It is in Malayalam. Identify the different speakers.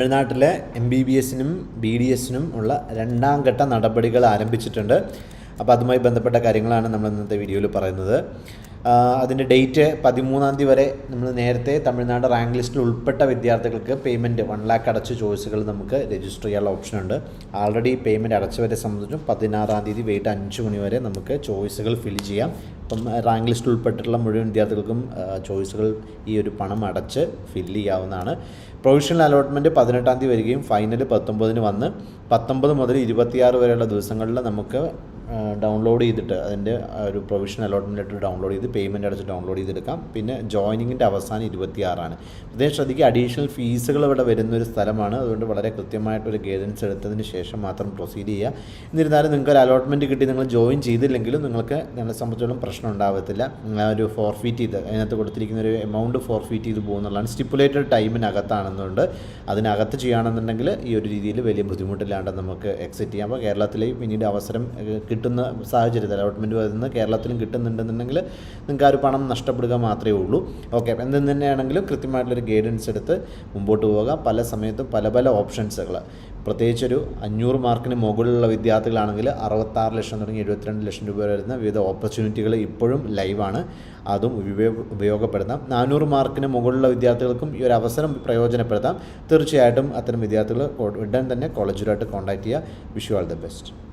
Speaker 1: തമിഴ്നാട്ടിലെ എം ബി ബി എസിനും ബി ഡി എസിനും ഉള്ള രണ്ടാം ഘട്ട നടപടികൾ ആരംഭിച്ചിട്ടുണ്ട്. അപ്പോൾ അതുമായി ബന്ധപ്പെട്ട കാര്യങ്ങളാണ് നമ്മൾ ഇന്നത്തെ വീഡിയോയിൽ പറയുന്നത്. അതിന്റെ ഡേറ്റ് പതിമൂന്നാം തീയതി വരെ നമ്മൾ നേരത്തെ തമിഴ്നാട് റാങ്ക് ലിസ്റ്റിൽ ഉൾപ്പെട്ട വിദ്യാർത്ഥികൾക്ക് പേയ്മെന്റ് വൺ ലാക്ക് അടച്ച ചോയ്സുകൾ നമുക്ക് രജിസ്റ്റർ ചെയ്യാനുള്ള ഓപ്ഷനുണ്ട്. ആൾറെഡി പേയ്മെന്റ് അടച്ചവരെ സംബന്ധിച്ചും പതിനാറാം തീയതി വൈകിട്ട് അഞ്ച് മണി വരെ നമുക്ക് ചോയ്സുകൾ ഫിൽ ചെയ്യാം. ഇപ്പം റാങ്ക് ലിസ്റ്റിൽ ഉൾപ്പെട്ടിട്ടുള്ള മുഴുവൻ വിദ്യാർത്ഥികൾക്കും ചോയ്സുകൾ ഈ ഒരു പണം അടച്ച് ഫില്ല് ചെയ്യാവുന്നതാണ്. പ്രൊവിഷണൽ അലോട്ട്മെന്റ് പതിനെട്ടാം തീയതി വരികയും ഫൈനൽ പത്തൊമ്പതിന് വന്ന് പത്തൊമ്പത് മുതൽ ഇരുപത്തിയാറ് വരെയുള്ള ദിവസങ്ങളിൽ നമുക്ക് ഡൗൺലോഡ് ചെയ്തിട്ട് അതിന്റെ ഒരു പ്രൊവിഷൻ അലോട്ട്മെന്റ് ലെറ്റർ ഡൗൺലോഡ് ചെയ്ത് പേയ്മെന്റ് അടച്ച് ഡൗൺലോഡ് ചെയ്തെടുക്കാം. പിന്നെ ജോയിനിങ്ങിന്റെ അവസാനം ഇരുപത്തിയാറാണ്. പ്രത്യേകം ശ്രദ്ധിക്കുക അഡീഷണൽ ഫീസുകൾ ഇവിടെ വരുന്ന ഒരു സ്ഥലമാണ്. അതുകൊണ്ട് വളരെ കൃത്യമായിട്ടൊരു ഗൈഡൻസ് എടുത്തതിന് ശേഷം മാത്രം പ്രൊസീഡ് ചെയ്യുക. എന്നിരുന്നാലും നിങ്ങൾക്ക് ഒരു അലോട്ട്മെന്റ് കിട്ടി നിങ്ങൾ ജോയിൻ ചെയ്തില്ലെങ്കിലും നിങ്ങൾക്ക് നിങ്ങളെ സംബന്ധിച്ചിടത്തോളം പ്രശ്നം ഉണ്ടാകത്തില്ല ഒരു ഫോർഫീറ്റ് ചെയ്ത് അതിനകത്ത് കൊടുത്തിരിക്കുന്ന ഒരു എമൗണ്ട് ഫോർഫീറ്റ് ചെയ്ത് പോകുന്നുള്ളതാണ്. സ്റ്റിപ്പുലേറ്റഡ് ടൈമിനകത്താണെന്നുണ്ട് അതിനകത്ത് ചെയ്യുകയാണെന്നുണ്ടെങ്കിൽ ഈ ഒരു രീതിയിൽ വലിയ ബുദ്ധിമുട്ടില്ലാണ്ട് നമുക്ക് എക്സിറ്റ് ചെയ്യാം. അപ്പോൾ കേരളത്തിലെയും പിന്നീട് അവസരം കിട്ടുന്ന സാഹചര്യത്തിൽ അലോട്ട്മെന്റ് വരുന്ന കേരളത്തിലും കിട്ടുന്നുണ്ടെന്നുണ്ടെങ്കിൽ നിങ്ങൾക്ക് ആ ഒരു പണം നഷ്ടപ്പെടുക മാത്രമേ ഉള്ളൂ. ഓക്കെ എന്ത് തന്നെയാണെങ്കിലും കൃത്യമായിട്ടുള്ളൊരു ഗൈഡൻസ് എടുത്ത് മുമ്പോട്ട് പോകാം പല സമയത്തും പല പല ഓപ്ഷൻസുകൾ പ്രത്യേകിച്ചൊരു അഞ്ഞൂറ് മാർക്കിന് മുകളിലുള്ള വിദ്യാർത്ഥികളാണെങ്കിൽ അറുപത്താറ് ലക്ഷം തുടങ്ങി എഴുപത്തിരണ്ട് ലക്ഷം രൂപ വരെ വരുന്ന വിവിധ ഓപ്പർച്യൂണിറ്റികൾ ഇപ്പോഴും ലൈവാണ് അതും ഉപയോഗ ഉപയോഗപ്പെടുത്താം. നാനൂറ് മാർക്കിന് മുകളിലുള്ള വിദ്യാർത്ഥികൾക്കും ഈ ഒരു അവസരം പ്രയോജനപ്പെടുത്താം. തീർച്ചയായിട്ടും അത്തരം വിദ്യാർത്ഥികൾ ഉടൻ തന്നെ കോളേജുമായിട്ട് കോൺടാക്റ്റ് ചെയ്യുക. Wish all the best